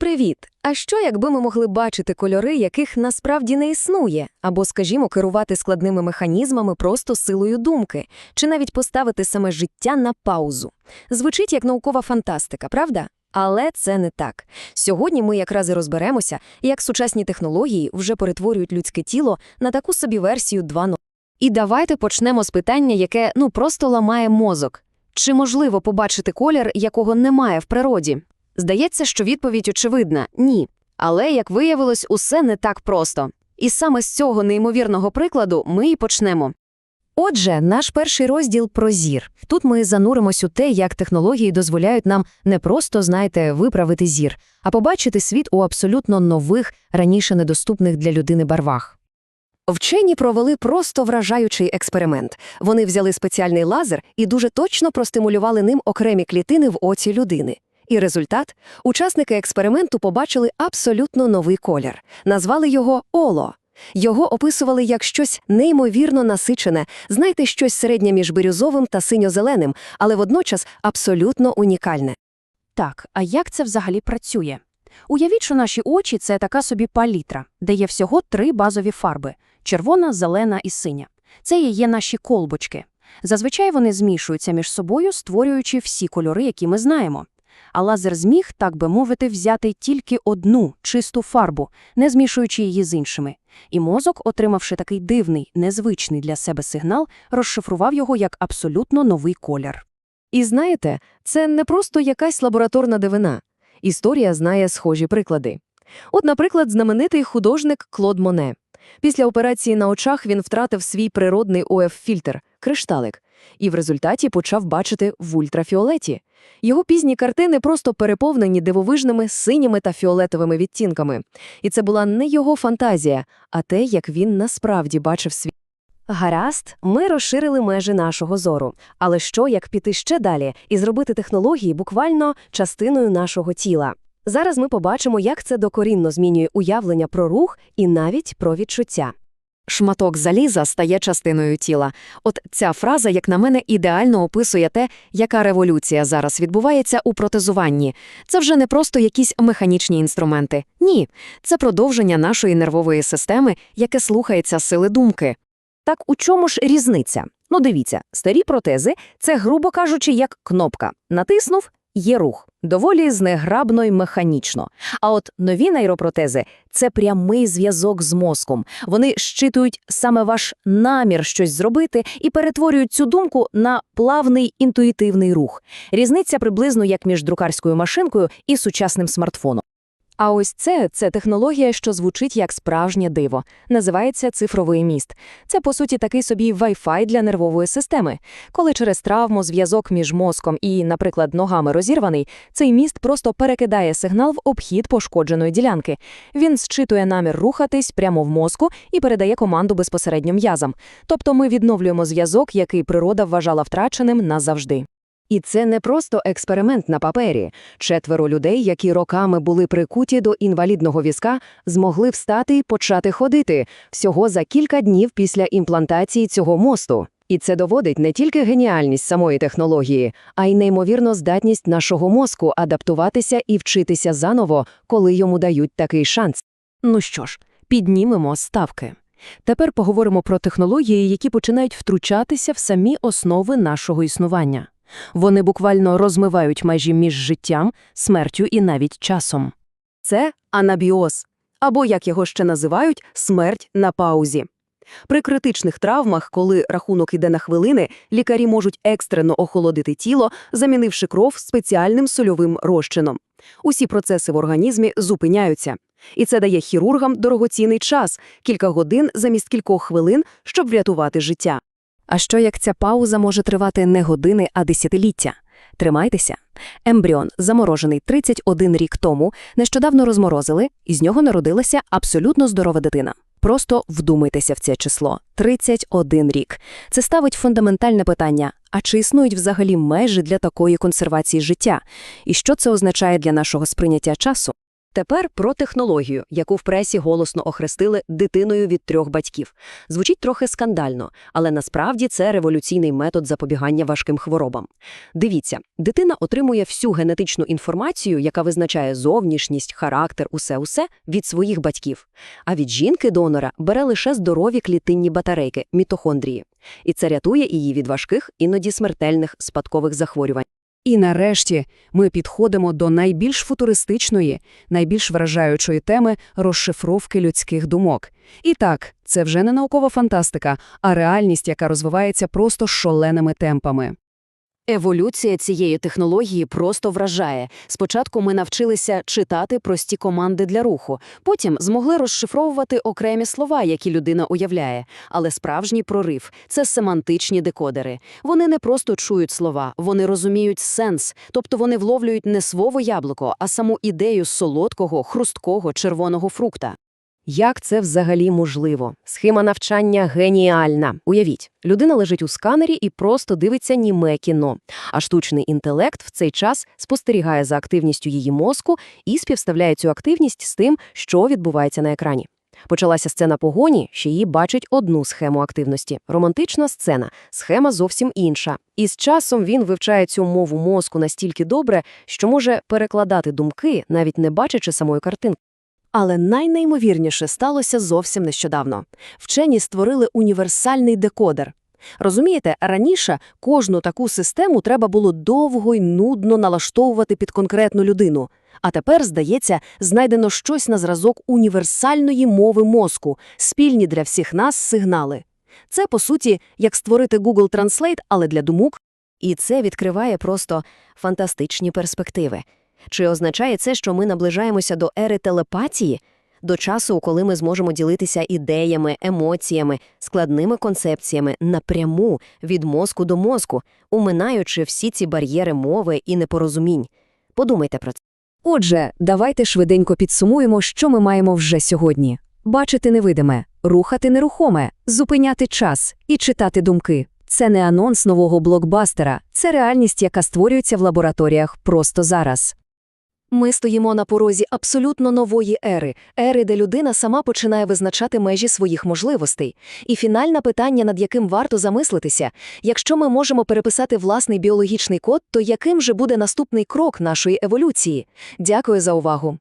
Привіт! А що, якби ми могли бачити кольори, яких насправді не існує, або, скажімо, керувати складними механізмами просто силою думки, чи навіть поставити саме життя на паузу? Звучить як наукова фантастика, правда? Але це не так. Сьогодні ми якраз і розберемося, як сучасні технології вже перетворюють людське тіло на таку собі версію 2.0. І давайте почнемо з питання, яке ну просто ламає мозок. Чи можливо побачити колір, якого немає в природі? Здається, що відповідь очевидна – ні. Але, як виявилось, усе не так просто. І саме з цього неймовірного прикладу ми і почнемо. Отже, наш перший розділ про зір. Тут ми зануримось у те, як технології дозволяють нам не просто, знаєте, виправити зір, а побачити світ у абсолютно нових, раніше недоступних для людини барвах. Вчені провели просто вражаючий експеримент. Вони взяли спеціальний лазер і дуже точно простимулювали ним окремі клітини в оці людини. І результат – учасники експерименту побачили абсолютно новий колір. Назвали його «Оло». Його описували як щось неймовірно насичене, знаєте, щось середнє між бірюзовим та синьо-зеленим, але водночас абсолютно унікальне. Так, а як це взагалі працює? Уявіть, що наші очі це така собі палітра, де є всього три базові фарби червона, зелена і синя. Це і є наші колбочки. Зазвичай вони змішуються між собою, створюючи всі кольори, які ми знаємо. А лазер зміг, так би мовити, взяти тільки одну чисту фарбу, не змішуючи її з іншими. І мозок, отримавши такий дивний, незвичний для себе сигнал, розшифрував його як абсолютно новий колір. І знаєте, це не просто якась лабораторна дивина. Історія знає схожі приклади. От, наприклад, знаменитий художник Клод Моне. Після операції на очах він втратив свій природний ОФ-фільтр – кришталик, і в результаті почав бачити в ультрафіолеті. Його пізні картини просто переповнені дивовижними синіми та фіолетовими відтінками. І це була не його фантазія, а те, як він насправді бачив світ. Гаразд, ми розширили межі нашого зору. Але що, як піти ще далі і зробити технології буквально частиною нашого тіла? Зараз ми побачимо, як це докорінно змінює уявлення про рух і навіть про відчуття. Шматок заліза стає частиною тіла. От ця фраза, як на мене, ідеально описує те, яка революція зараз відбувається у протезуванні. Це вже не просто якісь механічні інструменти. Ні, це продовження нашої нервової системи, яке слухається сили думки. Так у чому ж різниця? Ну дивіться, старі протези це, грубо кажучи, як кнопка. Натиснув є рух. Доволі знеграбно й механічно. А от нові нейропротези – це прямий зв'язок з мозком. Вони щитують саме ваш намір щось зробити і перетворюють цю думку на плавний інтуїтивний рух. Різниця приблизно як між друкарською машинкою і сучасним смартфоном. А ось це – це технологія, що звучить як справжнє диво. Називається цифровий міст. Це, по суті, такий собі Wi-Fi для нервової системи. Коли через травму зв'язок між мозком і, наприклад, ногами розірваний, цей міст просто перекидає сигнал в обхід пошкодженої ділянки. Він зчитує намір рухатись прямо в мозку і передає команду безпосередньо м'язам. Тобто ми відновлюємо зв'язок, який природа вважала втраченим назавжди. І це не просто експеримент на папері. Четверо людей, які роками були прикуті до інвалідного візка, змогли встати і почати ходити всього за кілька днів після імплантації цього мосту. І це доводить не тільки геніальність самої технології, а й неймовірно здатність нашого мозку адаптуватися і вчитися заново, коли йому дають такий шанс. Ну що ж, піднімемо ставки. Тепер поговоримо про технології, які починають втручатися в самі основи нашого існування. Вони буквально розмивають межі між життям, смертю і навіть часом. Це анабіоз, або, як його ще називають, смерть на паузі. При критичних травмах, коли рахунок іде на хвилини, лікарі можуть екстрено охолодити тіло, замінивши кров спеціальним сольовим розчином. Усі процеси в організмі зупиняються. І це дає хірургам дорогоцінний час – кілька годин замість кількох хвилин, щоб врятувати життя. А що як ця пауза може тривати не години, а десятиліття? Тримайтеся. Ембріон, заморожений 31 рік тому, нещодавно розморозили, і з нього народилася абсолютно здорова дитина. Просто вдумайтеся в це число – 31 рік. Це ставить фундаментальне питання, а чи існують взагалі межі для такої консервації життя? І що це означає для нашого сприйняття часу? Тепер про технологію, яку в пресі голосно охрестили дитиною від трьох батьків. Звучить трохи скандально, але насправді це революційний метод запобігання важким хворобам. Дивіться, дитина отримує всю генетичну інформацію, яка визначає зовнішність, характер, усе-усе від своїх батьків. А від жінки-донора бере лише здорові клітинні батарейки – мітохондрії. І це рятує її від важких, іноді смертельних спадкових захворювань. І нарешті ми підходимо до найбільш футуристичної, найбільш вражаючої теми розшифровки людських думок. І так, це вже не наукова фантастика, а реальність, яка розвивається просто шаленими темпами. Еволюція цієї технології просто вражає. Спочатку ми навчилися читати прості команди для руху, потім змогли розшифровувати окремі слова, які людина уявляє. Але справжній прорив – це семантичні декодери. Вони не просто чують слова, вони розуміють сенс, тобто вони вловлюють не слово яблуко, а саму ідею солодкого, хрусткого червоного фрукта. Як це взагалі можливо? Схема навчання геніальна. Уявіть, людина лежить у сканері і просто дивиться німе кіно. А штучний інтелект в цей час спостерігає за активністю її мозку і співставляє цю активність з тим, що відбувається на екрані. Почалася сцена погоні, що її бачить одну схему активності. Романтична сцена, схема зовсім інша. І з часом він вивчає цю мову мозку настільки добре, що може перекладати думки, навіть не бачачи самої картинки. Але найнеймовірніше сталося зовсім нещодавно. Вчені створили універсальний декодер. Розумієте, раніше кожну таку систему треба було довго й нудно налаштовувати під конкретну людину. А тепер, здається, знайдено щось на зразок універсальної мови мозку, спільні для всіх нас сигнали. Це, по суті, як створити Google Translate, але для думок. І це відкриває просто фантастичні перспективи. Чи означає це, що ми наближаємося до ери телепатії, до часу, коли ми зможемо ділитися ідеями, емоціями, складними концепціями напряму від мозку до мозку, уминаючи всі ці бар'єри мови і непорозумінь? Подумайте про це. Отже, давайте швиденько підсумуємо, що ми маємо вже сьогодні. Бачити невидиме, рухати нерухоме, зупиняти час і читати думки. Це не анонс нового блокбастера, це реальність, яка створюється в лабораторіях просто зараз. Ми стоїмо на порозі абсолютно нової ери, ери, де людина сама починає визначати межі своїх можливостей. І фінальне питання, над яким варто замислитися, якщо ми можемо переписати власний біологічний код, то яким же буде наступний крок нашої еволюції? Дякую за увагу.